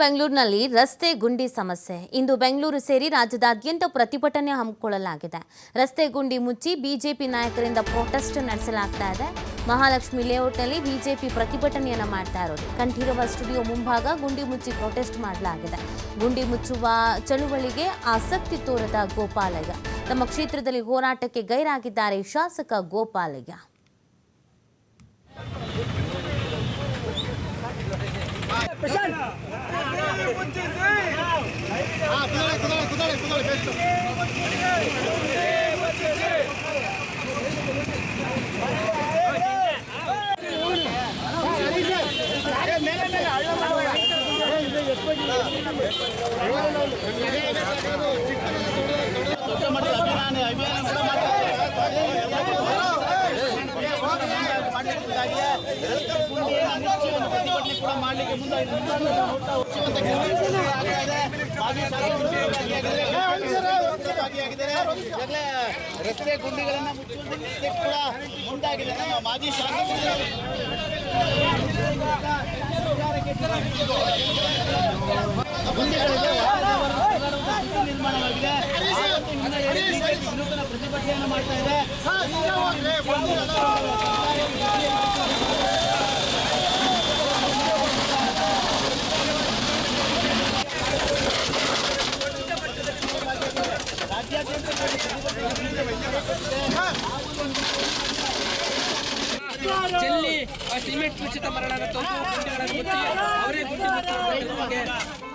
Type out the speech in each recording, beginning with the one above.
ಬೆಂಗಳೂರಿನಲ್ಲಿ ರಸ್ತೆ ಗುಂಡಿ ಸಮಸ್ಯೆ. ಇಂದು ಬೆಂಗಳೂರು ಸೇರಿ ರಾಜ್ಯದಾದ್ಯಂತ ಪ್ರತಿಭಟನೆ ಹಮ್ಮಿಕೊಳ್ಳಲಾಗಿದೆ. ರಸ್ತೆ ಗುಂಡಿ ಮುಚ್ಚಿ ಬಿಜೆಪಿ ನಾಯಕರಿಂದ ಪ್ರೊಟೆಸ್ಟ್ ನಡೆಸಲಾಗ್ತಾ ಇದೆ. ಮಹಾಲಕ್ಷ್ಮಿ ಲೇಔಟ್ನಲ್ಲಿ ಬಿಜೆಪಿ ಪ್ರತಿಭಟನೆಯನ್ನು ಮಾಡ್ತಾ ಇರೋದು. ಕಂಠೀರವ ಸ್ಟುಡಿಯೋ ಮುಂಭಾಗ ಗುಂಡಿ ಮುಚ್ಚಿ ಪ್ರೊಟೆಸ್ಟ್ ಮಾಡಲಾಗಿದೆ. ಗುಂಡಿ ಮುಚ್ಚುವ ಚಳುವಳಿಗೆ ಆಸಕ್ತಿ ತೋರದ ಗೋಪಾಲಯ್ಯ. ತಮ್ಮ ಕ್ಷೇತ್ರದಲ್ಲಿ ಹೋರಾಟಕ್ಕೆ ಗೈರಾಗಿದ್ದಾರೆ ಶಾಸಕ ಗೋಪಾಲಯ್ಯ. కుదరే కుదరే కుదరే ಮಾಡಲಿಕ್ಕಾಗಿ ರಸ್ತೆ ಪ್ರತಿಭಟನೆ ಕೂಡ ಮಾಡಲಿಕ್ಕೆ ಮುಂದಾಗಿದೆ ರಸ್ತೆ ಗುಂಡಿಗಳನ್ನು ಮುಚ್ಚುವಂತ ಕೂಡ ಮುಂದಾಗಿದೆ ನಮ್ಮ ಮಾಜಿ ಶಾಸಕರು. ನಿರ್ಮಾಣವಾಗಿದೆ. ಪ್ರತಿಭಟನೆಯನ್ನು ಮಾಡ್ತಾ ಇದೆ ಸಿಮೆಂಟ್ ಮಿಶ್ರಿತ ಮುಚ್ಚಿ ಅವರೇ ಗುಂಡಿ ಮುಚ್ಚಿ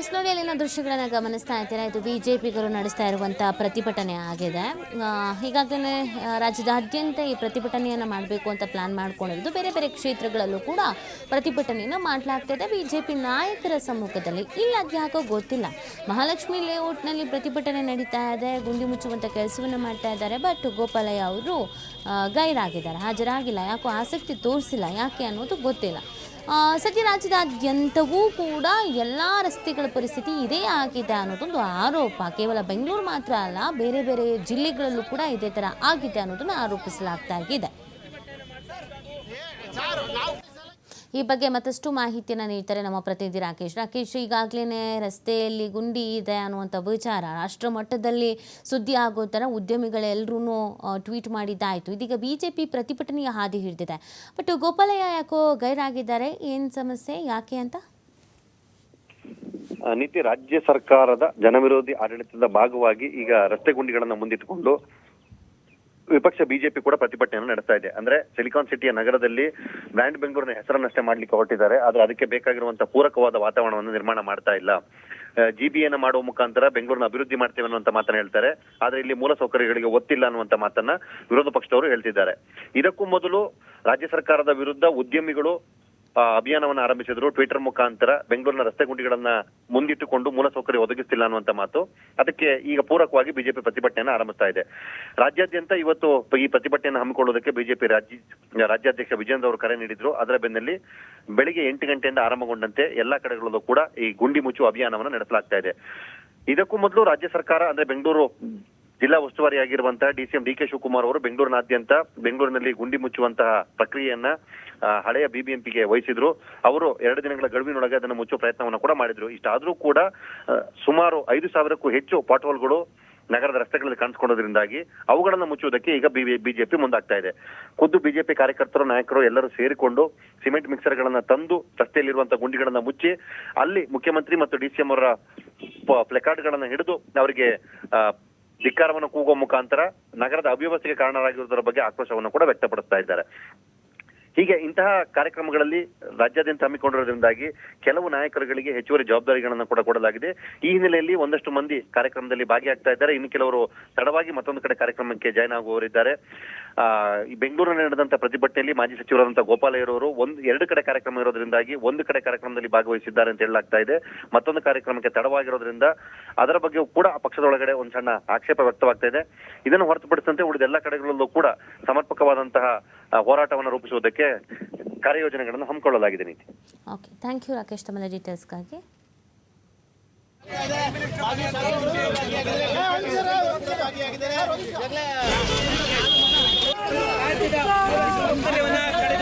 ಎಸ್, ನೋಡಿ, ಅಲ್ಲಿನ ದೃಶ್ಯಗಳನ್ನು ಗಮನಿಸ್ತಾ ಇದ್ದೀರಾ? ಇದು ಬಿ ಜೆ ಪಿಗರು ನಡೆಸ್ತಾ ಇರುವಂಥ ಪ್ರತಿಭಟನೆ ಆಗಿದೆ. ಈಗಾಗಲೇ ರಾಜ್ಯದಾದ್ಯಂತ ಈ ಪ್ರತಿಭಟನೆಯನ್ನು ಮಾಡಬೇಕು ಅಂತ ಪ್ಲಾನ್ ಮಾಡ್ಕೊಂಡಿರೋದು. ಬೇರೆ ಬೇರೆ ಕ್ಷೇತ್ರಗಳಲ್ಲೂ ಕೂಡ ಪ್ರತಿಭಟನೆಯನ್ನು ಮಾಡಲಾಗ್ತಾ ಇದೆ. ಪಿ ನಾಯಕರ ಸಮ್ಮುಖದಲ್ಲಿ ಇಲ್ಲ ಯಾಕೋ ಗೊತ್ತಿಲ್ಲ. ಮಹಾಲಕ್ಷ್ಮಿ ಲೇಔಟ್ನಲ್ಲಿ ಪ್ರತಿಭಟನೆ ನಡೀತಾ ಇದೆ. ಗುಂಡಿ ಮುಚ್ಚುವಂಥ ಕೆಲಸವನ್ನು ಮಾಡ್ತಾ ಇದ್ದಾರೆ. ಬಟ್ ಗೋಪಾಲಯ್ಯ ಅವರು ಗೈರಾಗಿದ್ದಾರೆ. ಹಾಜರಾಗಿಲ್ಲ. ಯಾಕೋ ಆಸಕ್ತಿ ತೋರಿಸಿಲ್ಲ. ಯಾಕೆ ಅನ್ನೋದು ಗೊತ್ತಿಲ್ಲ. ಸದ್ಯ ರಾಜ್ಯದಾದ್ಯಂತವೂ ಕೂಡ ಎಲ್ಲ ರಸ್ತೆಗಳ ಪರಿಸ್ಥಿತಿ ಇದೇ ಆಗಿದೆ ಅನ್ನೋದೊಂದು ಆರೋಪ. ಕೇವಲ ಬೆಂಗಳೂರು ಮಾತ್ರ ಅಲ್ಲ, ಬೇರೆ ಬೇರೆ ಜಿಲ್ಲೆಗಳಲ್ಲೂ ಕೂಡ ಇದೇ ಥರ ಆಗಿದೆ ಅನ್ನೋದನ್ನು ಆರೋಪಿಸಲಾಗ್ತಾ ಇದೆ. ಈ ಬಗ್ಗೆ ಮತ್ತಷ್ಟು ಮಾಹಿತಿಯನ್ನು ನೀಡ್ತಾರೆ ನಮ್ಮ ಪ್ರತಿನಿಧಿ ರಾಕೇಶ್. ರಾಕೇಶ್ ಈಗಾಗಲೇ ರಸ್ತೆಯಲ್ಲಿ ಗುಂಡಿ ಇದೆ ಅನ್ನುವಂಥ ವಿಚಾರ ರಾಷ್ಟ್ರ ಮಟ್ಟದಲ್ಲಿ ಸುದ್ದಿ ಆಗೋ ಥರ ಉದ್ಯಮಿಗಳೆಲ್ಲರೂ ಟ್ವೀಟ್ ಮಾಡಿದ್ದಾಯಿತು. ಇದೀಗ ಬಿ ಜೆ ಪಿ ಪ್ರತಿಭಟನೆಯ ಹಾದಿ ಹಿಡಿದಿದೆ. ಬಟ್ ಗೋಪಾಲಯ್ಯ ಯಾಕೋ ಗೈರಾಗಿದ್ದಾರೆ? ಏನು ಸಮಸ್ಯೆ? ಯಾಕೆ ಅಂತ? ನೀತಿ ರಾಜ್ಯ ಸರ್ಕಾರದ ಜನವಿರೋಧಿ ಆಡಳಿತದ ಭಾಗವಾಗಿ ಈಗ ರಸ್ತೆ ಗುಂಡಿಗಳನ್ನು ಮುಂದಿಟ್ಟುಕೊಂಡು ವಿಪಕ್ಷ ಬಿಜೆಪಿ ಕೂಡ ಪ್ರತಿಭಟನೆಯನ್ನು ನಡೆಸ್ತಾ ಇದೆ. ಅಂದ್ರೆ ಸಿಲಿಕಾನ್ ಸಿಟಿಯ ನಗರದಲ್ಲಿ ಬ್ರ್ಯಾಂಡ್ ಬೆಂಗಳೂರಿನ ಹೆಸರನ್ನಷ್ಟೇ ಮಾಡ್ಲಿಕ್ಕೆ ಹೊರಟಿದ್ದಾರೆ. ಆದ್ರೆ ಅದಕ್ಕೆ ಬೇಕಾಗಿರುವಂತಹ ಪೂರಕವಾದ ವಾತಾವರಣವನ್ನು ನಿರ್ಮಾಣ ಮಾಡ್ತಾ ಇಲ್ಲ. ಜಿಬಿಎನ ಮಾಡುವ ಮುಖಾಂತರ ಬೆಂಗಳೂರಿನ ಅಭಿವೃದ್ಧಿ ಮಾಡ್ತೇವೆ ಅನ್ನುವಂತ ಮಾತನ್ನ ಹೇಳ್ತಾರೆ. ಆದ್ರೆ ಇಲ್ಲಿ ಮೂಲ ಸೌಕರ್ಯಗಳಿಗೆ ಒತ್ತಿಲ್ಲ ಅನ್ನುವಂತ ಮಾತನ್ನ ವಿರೋಧ ಪಕ್ಷದವರು ಹೇಳ್ತಿದ್ದಾರೆ. ಇದಕ್ಕೂ ಮೊದಲು ರಾಜ್ಯ ಸರ್ಕಾರದ ವಿರುದ್ಧ ಉದ್ಯಮಿಗಳು ಅಭಿಯಾನವನ್ನ ಆರಂಭಿಸಿದ್ರು. ಟ್ವಿಟರ್ ಮುಖಾಂತರ ಬೆಂಗಳೂರಿನ ರಸ್ತೆ ಗುಂಡಿಗಳನ್ನ ಮುಂದಿಟ್ಟುಕೊಂಡು ಮೂಲಸೌಕರ್ಯ ಒದಗಿಸ್ತಿಲ್ಲ ಅನ್ನುವಂತ ಮಾತು. ಅದಕ್ಕೆ ಈಗ ಪೂರಕವಾಗಿ ಬಿಜೆಪಿ ಪ್ರತಿಭಟನೆಯನ್ನು ಆರಂಭಿಸ್ತಾ ಇದೆ. ರಾಜ್ಯಾದ್ಯಂತ ಇವತ್ತು ಈ ಪ್ರತಿಭಟನೆಯನ್ನು ಹಮ್ಮಿಕೊಳ್ಳೋದಕ್ಕೆ ಬಿಜೆಪಿ ರಾಜ್ಯ, ರಾಜ್ಯಾಧ್ಯಕ್ಷ ವಿಜೇಂದ್ರ ಅವರು ಕರೆ ನೀಡಿದ್ರು. ಅದರ ಬೆನ್ನಲ್ಲಿ ಬೆಳಿಗ್ಗೆ ಎಂಟು ಗಂಟೆಯಿಂದ ಆರಂಭಗೊಂಡಂತೆ ಎಲ್ಲಾ ಕಡೆಗಳಲ್ಲೂ ಕೂಡ ಈ ಗುಂಡಿ ಮುಚ್ಚುವ ಅಭಿಯಾನವನ್ನು ನಡೆಸಲಾಗ್ತಾ ಇದೆ. ಇದಕ್ಕೂ ಮೊದಲು ರಾಜ್ಯ ಸರ್ಕಾರ ಅಂದ್ರೆ ಬೆಂಗಳೂರು ಜಿಲ್ಲಾ D DCM D K Shivakumar ಅವರು ಬೆಂಗಳೂರಿನಾದ್ಯಂತ ಬೆಂಗಳೂರಿನಲ್ಲಿ ಗುಂಡಿ ಮುಚ್ಚುವಂತಹ ಪ್ರಕ್ರಿಯೆಯನ್ನ ಹಳೆಯ ಬಿಬಿಎಂಪಿಗೆ ವಹಿಸಿದ್ರು. ಅವರು ಎರಡು ದಿನಗಳ ಗಡುವಿನೊಳಗೆ ಅದನ್ನು ಮುಚ್ಚುವ ಪ್ರಯತ್ನವನ್ನ ಕೂಡ ಮಾಡಿದ್ರು. ಇಷ್ಟಾದ್ರೂ ಕೂಡ ಸುಮಾರು ಐದು ಸಾವಿರಕ್ಕೂ ಹೆಚ್ಚು ಪಾಟ್ಹೋಲ್ಗಳು ನಗರದ ರಸ್ತೆಗಳಲ್ಲಿ ಕಾಣಿಸ್ಕೊಂಡೋದ್ರಿಂದಾಗಿ ಅವುಗಳನ್ನು ಮುಚ್ಚುವುದಕ್ಕೆ ಈಗ ಬಿಜೆಪಿ ಮುಂದಾಗ್ತಾ ಇದೆ. ಖುದ್ದು ಬಿಜೆಪಿ ಕಾರ್ಯಕರ್ತರು, ನಾಯಕರು ಎಲ್ಲರೂ ಸೇರಿಕೊಂಡು ಸಿಮೆಂಟ್ ಮಿಕ್ಸರ್ ಗಳನ್ನ ತಂದು ರಸ್ತೆಯಲ್ಲಿರುವಂತಹ ಗುಂಡಿಗಳನ್ನ ಮುಚ್ಚಿ ಅಲ್ಲಿ ಮುಖ್ಯಮಂತ್ರಿ ಮತ್ತು ಡಿ ಸಿ ಎಂ ಅವರ ಪ್ಲೆಕಾರ್ಡ್ ಗಳನ್ನ ಹಿಡಿದು ಅವರಿಗೆ ಧಿಕ್ಕಾರವನ್ನು ಕೂಗುವ ಮುಖಾಂತರ ನಗರದ ಅವ್ಯವಸ್ಥೆಗೆ ಕಾರಣರಾಗಿರುವುದರ ಬಗ್ಗೆ ಆಕ್ರೋಶವನ್ನು ಕೂಡ ವ್ಯಕ್ತಪಡಿಸ್ತಾ ಇದ್ದಾರೆ. ಹೀಗೆ ಇಂತಹ ಕಾರ್ಯಕ್ರಮಗಳಲ್ಲಿ ರಾಜ್ಯಾದ್ಯಂತ ಹಮ್ಮಿಕೊಂಡಿರೋದ್ರಿಂದಾಗಿ ಕೆಲವು ನಾಯಕರುಗಳಿಗೆ ಹೆಚ್ಚುವರಿ ಜವಾಬ್ದಾರಿಗಳನ್ನು ಕೂಡ ಕೊಡಲಾಗಿದೆ. ಈ ಹಿನ್ನೆಲೆಯಲ್ಲಿ ಒಂದಷ್ಟು ಮಂದಿ ಕಾರ್ಯಕ್ರಮದಲ್ಲಿ ಭಾಗಿಯಾಗ್ತಾ ಇದ್ದಾರೆ. ಇನ್ನು ಕೆಲವರು ತಡವಾಗಿ ಮತ್ತೊಂದು ಕಡೆ ಕಾರ್ಯಕ್ರಮಕ್ಕೆ ಜಾಯ್ನ್ ಆಗುವವರಿದ್ದಾರೆ. ಆ ಬೆಂಗಳೂರಿನಲ್ಲಿ ನಡೆದಂತ ಪ್ರತಿಭಟನೆಯಲ್ಲಿ ಮಾಜಿ ಸಚಿವರಾದಂತಹ ಗೋಪಾಲಯ್ಯರವರು ಒಂದು ಎರಡು ಕಡೆ ಕಾರ್ಯಕ್ರಮ ಇರೋದ್ರಿಂದಾಗಿ ಒಂದು ಕಡೆ ಕಾರ್ಯಕ್ರಮದಲ್ಲಿ ಭಾಗವಹಿಸಿದ್ದಾರೆ ಅಂತ ಹೇಳಲಾಗ್ತಾ ಇದೆ. ಮತ್ತೊಂದು ಕಾರ್ಯಕ್ರಮಕ್ಕೆ ತಡವಾಗಿರೋದ್ರಿಂದ ಅದರ ಬಗ್ಗೆ ಕೂಡ ಪಕ್ಷದೊಳಗಡೆ ಒಂದು ಸಣ್ಣ ಆಕ್ಷೇಪ ವ್ಯಕ್ತವಾಗ್ತಾ ಇದೆ. ಇದನ್ನು ಹೊರತುಪಡಿಸಿದಂತೆ ಉಳಿದ ಎಲ್ಲ ಕಡೆಗಳಲ್ಲೂ ಕೂಡ ಸಮರ್ಪಕವಾದಂತಹ ಆ, ಹೋರಾಟವನ್ನು ರೂಪಿಸುವುದಕ್ಕೆ ಕಾರ್ಯಯೋಜನೆಗಳನ್ನು ಹಮ್ಮಿಕೊಳ್ಳಲಾಗಿದೆ ನೀತಿ ಓಕೆ ಥ್ಯಾಂಕ್ ಯು ರಾಕೇಶ್ ತಮ್ಮ ಡೀಟೇಲ್ಸ್ಗಾಗಿ ಭಾಗಿಯಾಗಿದ್ದಾರೆ.